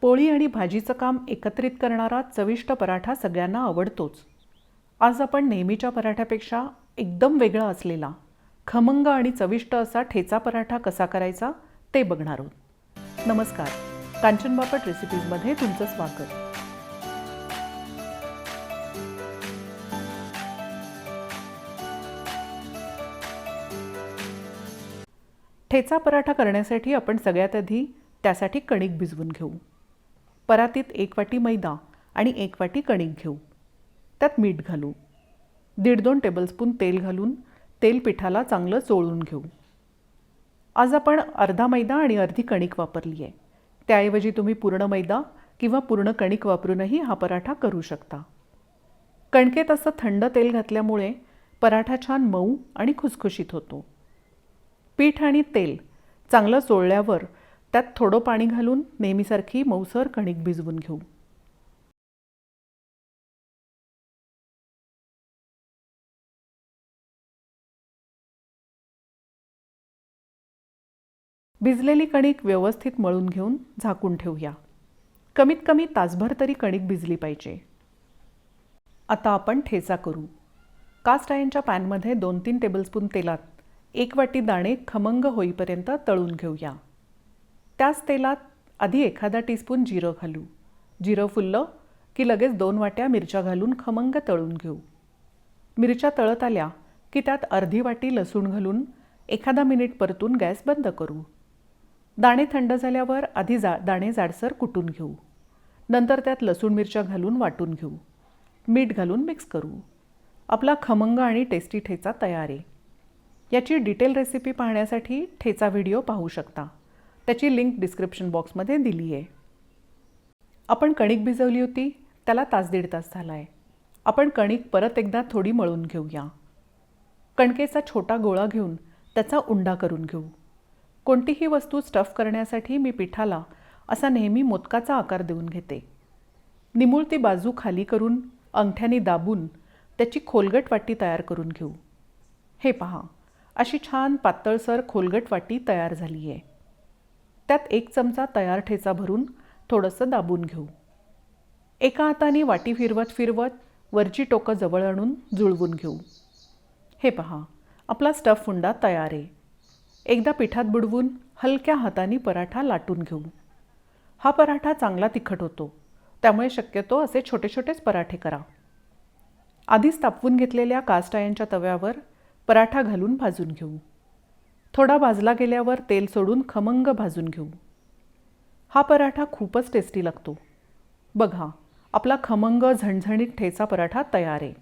पोळी आणि भाजीचं काम एकत्रित करणारा चविष्ट पराठा सगळ्यांना आवडतोच. आज आपण नेहमीच्या पराठ्यापेक्षा एकदम वेगळा असलेला खमंग आणि चविष्ट असा ठेचा पराठा कसा करायचा ते बघणार आहोत. नमस्कार. कांचन बापट रेसिपीजमध्ये तुमचं स्वागत. ठेचा पराठा करण्यासाठी आपण सगळ्यात आधी त्यासाठी कणिक भिजवून घेऊ. परातीत एक वाटी मैदा आणि एक वाटी कणिक घेऊ. त्यात मीठ घालू. दीड दोन टेबलस्पून तेल घालून तेल पिठाला चांगलं चोळून घेऊ. आज आपण अर्धा मैदा आणि अर्धी कणिक वापरली आहे त्याऐवजी तुम्ही पूर्ण मैदा किंवा पूर्ण कणिक वापरूनही हा पराठा करू शकता. कणकेत असं थंड तेल घातल्यामुळे पराठा छान मऊ आणि खुसखुशीत होतो. पीठ आणि तेल चांगलं चोळल्यावर त्यात थोडं पाणी घालून नेहमीसारखी मऊसर कणिक भिजवून घेऊ. भिजलेली कणिक व्यवस्थित मळून घेऊन झाकून ठेवूया. कमीत कमी तासभर तरी कणिक भिजली पाहिजे. आता आपण ठेचा करू. कास्ट आयनच्या पॅनमध्ये दोन तीन टेबलस्पून तेलात एक वाटी दाणे खमंग होईपर्यंत तळून घेऊया. त्याच तेलात आधी एखादा टीस्पून जिरं घालू. जिरं फुललं की लगेच दोन वाट्या मिरच्या घालून खमंग तळून घेऊ. मिरच्या तळत आल्या की त्यात अर्धी वाटी लसूण घालून एखादा मिनिट परतून गॅस बंद करू. दाणे थंड झाल्यावर आधी जा दाणे जाडसर कुटून घेऊ. नंतर त्यात लसूण मिरच्या घालून वाटून घेऊ. मीठ घालून मिक्स करू. आपला खमंग आणि टेस्टी ठेचा तयार आहे. याची डिटेल रेसिपी पाहण्यासाठी ठेचा व्हिडिओ पाहू शकता. त्याची लिंक डिस्क्रिप्शन बॉक्समध्ये दिली आहे. आपण कणिक भिजवली होती त्याला तास दीड तास झाला आहे आपण कणिक परत एकदा थोडी मळून घेऊया. कणकेचा छोटा गोळा घेऊन त्याचा उंडा करून घेऊ. कोणतीही वस्तू स्टफ करण्यासाठी मी पिठाला असा नेहमी मोदकाचा आकार देऊन घेते. निमुळती बाजू खाली करून अंगठ्याने दाबून त्याची खोलगट वाटी तयार करून घेऊ. हे पहा अशी छान पातळसर खोलगट वाटी तयार झाली आहे त्यात एक चमचा तयार ठेचा भरून थोडंसं दाबून घेऊ. एका हाताने वाटी फिरवत फिरवत वरची टोकं जवळ आणून जुळवून घेऊ. हे पहा आपला स्टफ हुंडा तयार आहे. एकदा पिठात बुडवून हलक्या हाताने पराठा लाटून घेऊ. हा पराठा चांगला तिखट होतो त्यामुळे शक्यतो असे छोटे छोटेच पराठे करा. आधीच तापवून घेतलेल्या कास्ट आयनच्या तव्यावर पराठा घालून भाजून घेऊ. थोडा भाजला गेल्यावर तेल सोडून खमंग भाजून घेऊ. हा पराठा खूपच टेस्टी लागतो. बघा आपला खमंग झणझणीत ठेचा पराठा तयार आहे.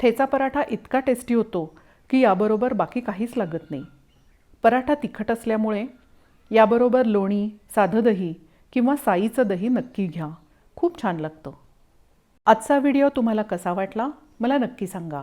ठेचा पराठा इतका टेस्टी होतो की याबरोबर बाकी काहीच लागत नाही. पराठा तिखट असल्यामुळे याबरोबर लोणी साधं दही किंवा साईचं दही नक्की घ्या. खूप छान लागतं. आजचा व्हिडिओ तुम्हाला कसा वाटला मला नक्की सांगा.